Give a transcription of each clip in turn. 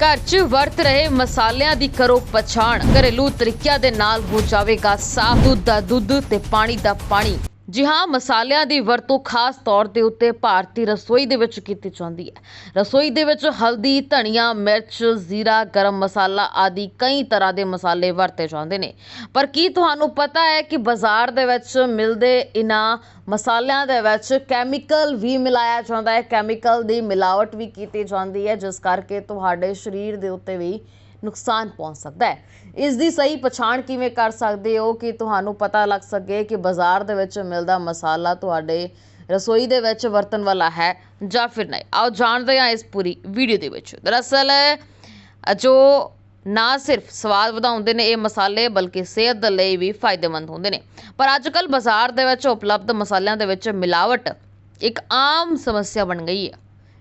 ਘਰ 'ਚ ਵਰਤ ਰਹੇ ਮਸਾਲਿਆਂ ਦੀ ਕਰੋ ਪਛਾਣ। ਘਰੇਲੂ ਤਰੀਕਿਆਂ ਦੇ ਨਾਲ ਹੋ ਜਾਵੇਗਾ ਸਾਫ਼ ਦੁੱਧ ਦਾ ਦੁੱਧ ਤੇ ਪਾਣੀ ਦਾ ਪਾਣੀ। ਜੀ ਹਾਂ, ਮਸਾਲਿਆਂ ਦੀ ਵਰਤੋਂ ਖਾਸ ਤੌਰ ਦੇ ਉੱਤੇ ਭਾਰਤੀ ਰਸੋਈ ਦੇ ਵਿੱਚ ਕੀਤੀ ਜਾਂਦੀ ਹੈ। ਰਸੋਈ ਦੇ ਵਿੱਚ ਹਲਦੀ, ਧਨੀਆ, ਮਿਰਚ, ਜ਼ੀਰਾ, ਗਰਮ ਮਸਾਲਾ ਆਦਿ ਕਈ ਤਰ੍ਹਾਂ ਦੇ ਮਸਾਲੇ ਵਰਤੇ ਜਾਂਦੇ ਨੇ। ਪਰ ਕੀ ਤੁਹਾਨੂੰ ਪਤਾ ਹੈ ਕਿ ਬਾਜ਼ਾਰ ਦੇ ਵਿੱਚ ਮਿਲਦੇ ਇਨ੍ਹਾਂ ਮਸਾਲਿਆਂ ਦੇ ਵਿੱਚ ਕੈਮੀਕਲ ਵੀ ਮਿਲਾਇਆ ਜਾਂਦਾ ਹੈ? ਕੈਮੀਕਲ ਦੀ ਮਿਲਾਵਟ ਵੀ ਕੀਤੀ ਜਾਂਦੀ ਹੈ, ਜਿਸ ਕਰਕੇ ਤੁਹਾਡੇ ਸਰੀਰ ਦੇ ਉੱਤੇ ਵੀ ਨੁਕਸਾਨ ਪਹੁੰਚ ਸਕਦਾ ਹੈ। ਇਸ ਦੀ ਸਹੀ ਪਛਾਣ ਕਿਵੇਂ ਕਰ ਸਕਦੇ ਹੋ ਕਿ ਤੁਹਾਨੂੰ ਪਤਾ ਲੱਗ ਸਕੇ ਕਿ ਬਾਜ਼ਾਰ ਦੇ ਵਿੱਚ ਮਿਲਦਾ ਮਸਾਲਾ ਤੁਹਾਡੇ ਰਸੋਈ ਦੇ ਵਿੱਚ ਵਰਤਣ ਵਾਲਾ ਹੈ ਜਾਂ ਫਿਰ ਨਹੀਂ। ਆਓ ਜਾਣਦੇ ਹਾਂ ਇਸ ਪੂਰੀ ਵੀਡੀਓ ਦੇ ਵਿੱਚ। ਦਰਅਸਲ, ਜੋ ਨਾ ਸਿਰਫ ਸਵਾਦ ਵਧਾਉਂਦੇ ਨੇ ਇਹ ਮਸਾਲੇ, ਬਲਕਿ ਸਿਹਤ ਦੇ ਲਈ ਵੀ ਫਾਇਦੇਮੰਦ ਹੁੰਦੇ ਨੇ। ਪਰ ਅੱਜ ਕੱਲ ਬਾਜ਼ਾਰ ਦੇ ਵਿੱਚ ਉਪਲਬਧ ਮਸਾਲਿਆਂ ਦੇ ਵਿੱਚ ਮਿਲਾਵਟ ਇੱਕ ਆਮ ਸਮੱਸਿਆ ਬਣ ਗਈ ਹੈ।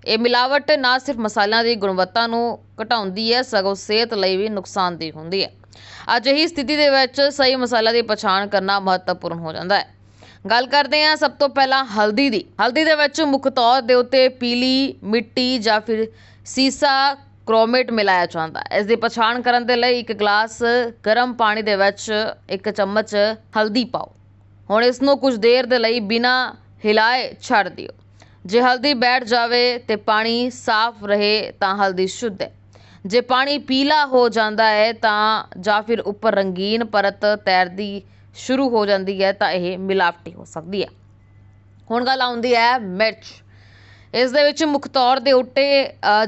ਇਹ ਮਿਲਾਵਟ ਨਾ ਸਿਰਫ ਮਸਾਲਿਆਂ ਦੀ ਗੁਣਵੱਤਾ ਨੂੰ ਘਟਾਉਂਦੀ ਹੈ, ਸਗੋਂ ਸਿਹਤ ਲਈ ਵੀ ਨੁਕਸਾਨਦੇਹ ਹੁੰਦੀ ਹੈ। ਅਜਿਹੀ ਸਥਿਤੀ ਦੇ ਵਿੱਚ ਸਹੀ ਮਸਾਲਾ ਦੀ ਪਛਾਣ ਕਰਨਾ ਮਹੱਤਵਪੂਰਨ ਹੋ ਜਾਂਦਾ ਹੈ। ਗੱਲ ਕਰਦੇ ਹਾਂ ਸਭ ਤੋਂ ਪਹਿਲਾਂ ਹਲਦੀ ਦੀ। ਹਲਦੀ ਦੇ ਵਿੱਚ ਮੁੱਖ ਤੌਰ ਦੇ ਉੱਤੇ ਪੀਲੀ ਮਿੱਟੀ ਜਾਂ ਫਿਰ ਸੀਸਾ ਕ੍ਰੋਮੇਟ ਮਿਲਾਇਆ ਜਾਂਦਾ ਹੈ। ਇਸ ਦੀ ਪਛਾਣ ਕਰਨ ਦੇ ਲਈ ਇੱਕ ਗਲਾਸ ਗਰਮ ਪਾਣੀ ਦੇ ਵਿੱਚ ਇੱਕ ਚਮਚ ਹਲਦੀ ਪਾਓ। ਹੁਣ ਇਸ ਨੂੰ ਕੁਝ ਦੇਰ ਦੇ ਲਈ ਬਿਨਾਂ ਹਿਲਾਏ ਛੱਡ ਦਿਓ। ਜੇ ਹਲਦੀ ਬੈਠ ਜਾਵੇ ਤੇ ਪਾਣੀ ਸਾਫ਼ ਰਹੇ ਤਾਂ ਹਲਦੀ ਸ਼ੁੱਧ ਹੈ। ਜੇ ਪਾਣੀ ਪੀਲਾ ਹੋ ਜਾਂਦਾ ਹੈ ਤਾਂ ਜਾਂ ਫਿਰ ਉੱਪਰ ਰੰਗੀਨ ਪਰਤ ਤੈਰਦੀ ਸ਼ੁਰੂ ਹੋ ਜਾਂਦੀ ਹੈ ਤਾਂ ਇਹ ਮਿਲਾਵਟੀ ਹੋ ਸਕਦੀ ਹੈ। ਹੁਣ ਗੱਲ ਆਉਂਦੀ ਹੈ ਮਿਰਚ। ਇਸ ਦੇ ਵਿੱਚ ਮੁੱਖ ਤੌਰ ਦੇ ਉੱਤੇ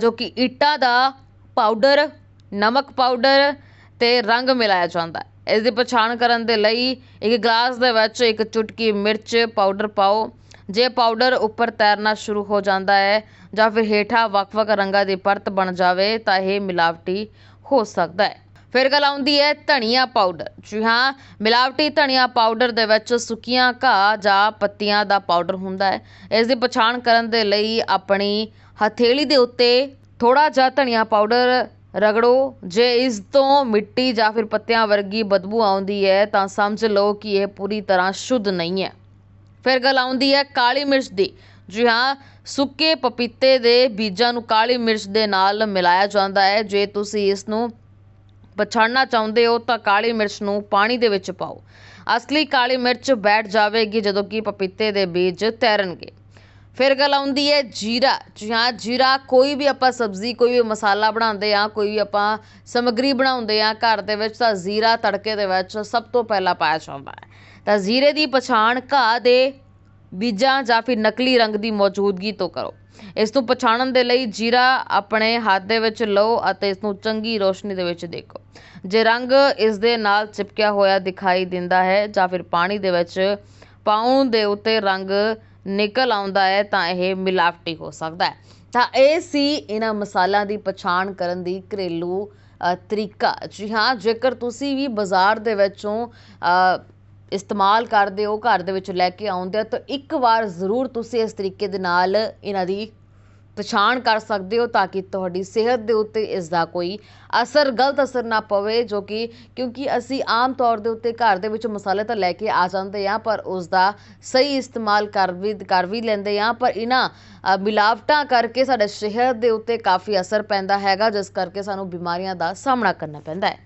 ਜੋ ਕਿ ਇੱਟਾਂ ਦਾ ਪਾਊਡਰ, ਨਮਕ ਪਾਊਡਰ ਤੇ ਰੰਗ ਮਿਲਾਇਆ ਜਾਂਦਾ ਹੈ। ਇਸ ਦੀ ਪਛਾਣ ਕਰਨ ਦੇ ਲਈ ਇੱਕ ਗਲਾਸ ਦੇ ਵਿੱਚ ਇੱਕ ਚੁਟਕੀ ਮਿਰਚ ਪਾਊਡਰ ਪਾਓ। ਜੇ ਪਾਊਡਰ ਉੱਪਰ ਤੈਰਨਾ ਸ਼ੁਰੂ ਹੋ ਜਾਂਦਾ ਹੈ ਜਾਂ ਫਿਰ ਹੇਠਾਂ ਵੱਖ-ਵੱਖ ਰੰਗਾਂ ਦੀ ਪਰਤ ਬਣ ਜਾਵੇ, ਤਾਂ ਇਹ ਮਿਲਾਵਟੀ ਹੋ ਸਕਦਾ ਹੈ। ਫਿਰ ਗੱਲ ਆਉਂਦੀ ਹੈ ਧਨੀਆ ਪਾਊਡਰ। ਜੀ ਹਾਂ, ਮਿਲਾਵਟੀ ਧਨੀਆ ਪਾਊਡਰ ਦੇ ਵਿੱਚ ਸੁੱਕੀਆਂ ਘਾਹ ਜਾਂ ਪੱਤੀਆਂ ਦਾ ਪਾਊਡਰ ਹੁੰਦਾ ਹੈ। ਇਸ ਦੀ ਪਛਾਣ ਕਰਨ ਦੇ ਲਈ ਆਪਣੀ ਹਥੇਲੀ ਦੇ ਉੱਤੇ ਥੋੜਾ ਜਿਹਾ ਧਨੀਆ ਪਾਊਡਰ ਰਗੜੋ। ਜੇ ਇਸ ਤੋਂ ਮਿੱਟੀ ਜਾਂ ਫਿਰ ਪੱਤਿਆਂ ਵਰਗੀ ਬਦਬੂ ਆਉਂਦੀ ਹੈ, ਤਾਂ ਸਮਝ ਲਓ ਕਿ ਇਹ ਪੂਰੀ ਤਰ੍ਹਾਂ ਸ਼ੁੱਧ ਨਹੀਂ ਹੈ। ਫਿਰ ਗੱਲ ਆਉਂਦੀ ਹੈ ਕਾਲੀ ਮਿਰਚ ਦੀ। ਜੀ ਹਾਂ, ਸੁੱਕੇ ਪਪੀਤੇ ਦੇ ਬੀਜਾਂ ਨੂੰ ਕਾਲੀ ਮਿਰਚ ਦੇ ਨਾਲ ਮਿਲਾਇਆ ਜਾਂਦਾ ਹੈ। ਜੇ ਤੁਸੀਂ ਇਸ ਨੂੰ ਪਛਾਣਨਾ ਚਾਹੁੰਦੇ ਹੋ ਤਾਂ ਕਾਲੀ ਮਿਰਚ ਨੂੰ ਪਾਣੀ ਦੇ ਵਿੱਚ ਪਾਓ। ਅਸਲੀ ਕਾਲੀ ਮਿਰਚ ਬੈਠ ਜਾਵੇਗੀ ਜਦੋਂ ਕਿ ਪਪੀਤੇ ਦੇ ਬੀਜ ਤੈਰਨਗੇ। ਫਿਰ ਗੱਲ ਆਉਂਦੀ ਹੈ ਜੀਰਾ। ਜੀ ਹਾਂ ਜੀਰਾ ਕੋਈ ਵੀ ਆਪਾਂ ਸਬਜ਼ੀ, ਕੋਈ ਵੀ ਮਸਾਲਾ ਬਣਾਉਂਦੇ ਆ ਕੋਈ ਵੀ ਆਪਾਂ ਸਮੱਗਰੀ ਬਣਾਉਂਦੇ ਆ ਘਰ ਦੇ ਵਿੱਚ, ਤਾਂ ਜ਼ੀਰਾ ਤੜਕੇ ਦੇ ਵਿੱਚ ਸਭ ਤੋਂ ਪਹਿਲਾਂ ਪਾਇਆ ਜਾਂਦਾ ਹੈ। ਤਾਂ ਜ਼ੀਰੇ ਦੀ ਪਛਾਣ ਘਾਹ ਦੇ ਬੀਜਾਂ ਜਾਂ ਫਿਰ ਨਕਲੀ ਰੰਗ ਦੀ ਮੌਜੂਦਗੀ ਤੋਂ ਕਰੋ। ਇਸ ਨੂੰ ਪਛਾਣਨ ਦੇ ਲਈ ਜੀਰਾ ਆਪਣੇ ਹੱਥ ਦੇ ਵਿੱਚ ਲਓ ਅਤੇ ਇਸ ਨੂੰ ਚੰਗੀ ਰੋਸ਼ਨੀ ਦੇ ਵਿੱਚ ਦੇਖੋ। ਜੇ ਰੰਗ ਇਸ ਦੇ ਨਾਲ ਚਿਪਕਿਆ ਹੋਇਆ ਦਿਖਾਈ ਦਿੰਦਾ ਹੈ ਜਾਂ ਫਿਰ ਪਾਣੀ ਦੇ ਵਿੱਚ ਪਾਉਣ ਦੇ ਉੱਤੇ ਰੰਗ ਨਿਕਲ ਆਉਂਦਾ ਹੈ, ਤਾਂ ਇਹ ਮਿਲਾਵਟੀ ਹੋ ਸਕਦਾ ਹੈ। ਤਾਂ ਇਹ ਸੀ ਇਹਨਾਂ ਮਸਾਲਿਆਂ ਦੀ ਪਛਾਣ ਕਰਨ ਦੀ ਘਰੇਲੂ ਤਰੀਕਾ। ਜੀ ਹਾਂ, ਜੇਕਰ ਤੁਸੀਂ ਵੀ ਬਾਜ਼ਾਰ ਦੇ ਵਿੱਚੋਂ ਇਸਤੇਮਾਲ ਕਰਦੇ ਹੋ, ਘਰ ਦੇ ਵਿੱਚ ਲੈ ਕੇ ਆਉਂਦੇ ਹੋ, ਤਾਂ ਇੱਕ ਵਾਰ ਜ਼ਰੂਰ ਤੁਸੀਂ ਇਸ ਤਰੀਕੇ ਦੇ ਨਾਲ ਇਹਨਾਂ ਦੀ ਪਛਾਣ ਕਰ ਸਕਦੇ ਹੋ ਤਾਂ ਕਿ ਤੁਹਾਡੀ ਸਿਹਤ ਦੇ ਉੱਤੇ ਇਸ ਦਾ ਕੋਈ ਅਸਰ, ਗਲਤ ਅਸਰ ਨਾ ਪਵੇ, ਜੋ ਕਿ ਕਿਉਂਕਿ ਅਸੀਂ ਆਮ ਤੌਰ ਦੇ ਉੱਤੇ ਘਰ ਦੇ ਵਿੱਚ ਮਸਾਲੇ ਤਾਂ ਲੈ ਕੇ ਆ ਜਾਂਦੇ ਆ ਪਰ ਉਸ ਦਾ ਸਹੀ ਇਸਤੇਮਾਲ ਕਰ ਵੀ ਕਰ ਵੀ ਲੈਂਦੇ ਆ ਪਰ ਇਹਨਾਂ ਮਿਲਾਵਟਾਂ ਕਰਕੇ ਸਾਡੇ ਸਿਹਤ ਦੇ ਉੱਤੇ ਕਾਫੀ ਅਸਰ ਪੈਂਦਾ ਹੈਗਾ, ਜਿਸ ਕਰਕੇ ਸਾਨੂੰ ਬਿਮਾਰੀਆਂ ਦਾ ਸਾਹਮਣਾ ਕਰਨਾ ਪੈਂਦਾ ਹੈ।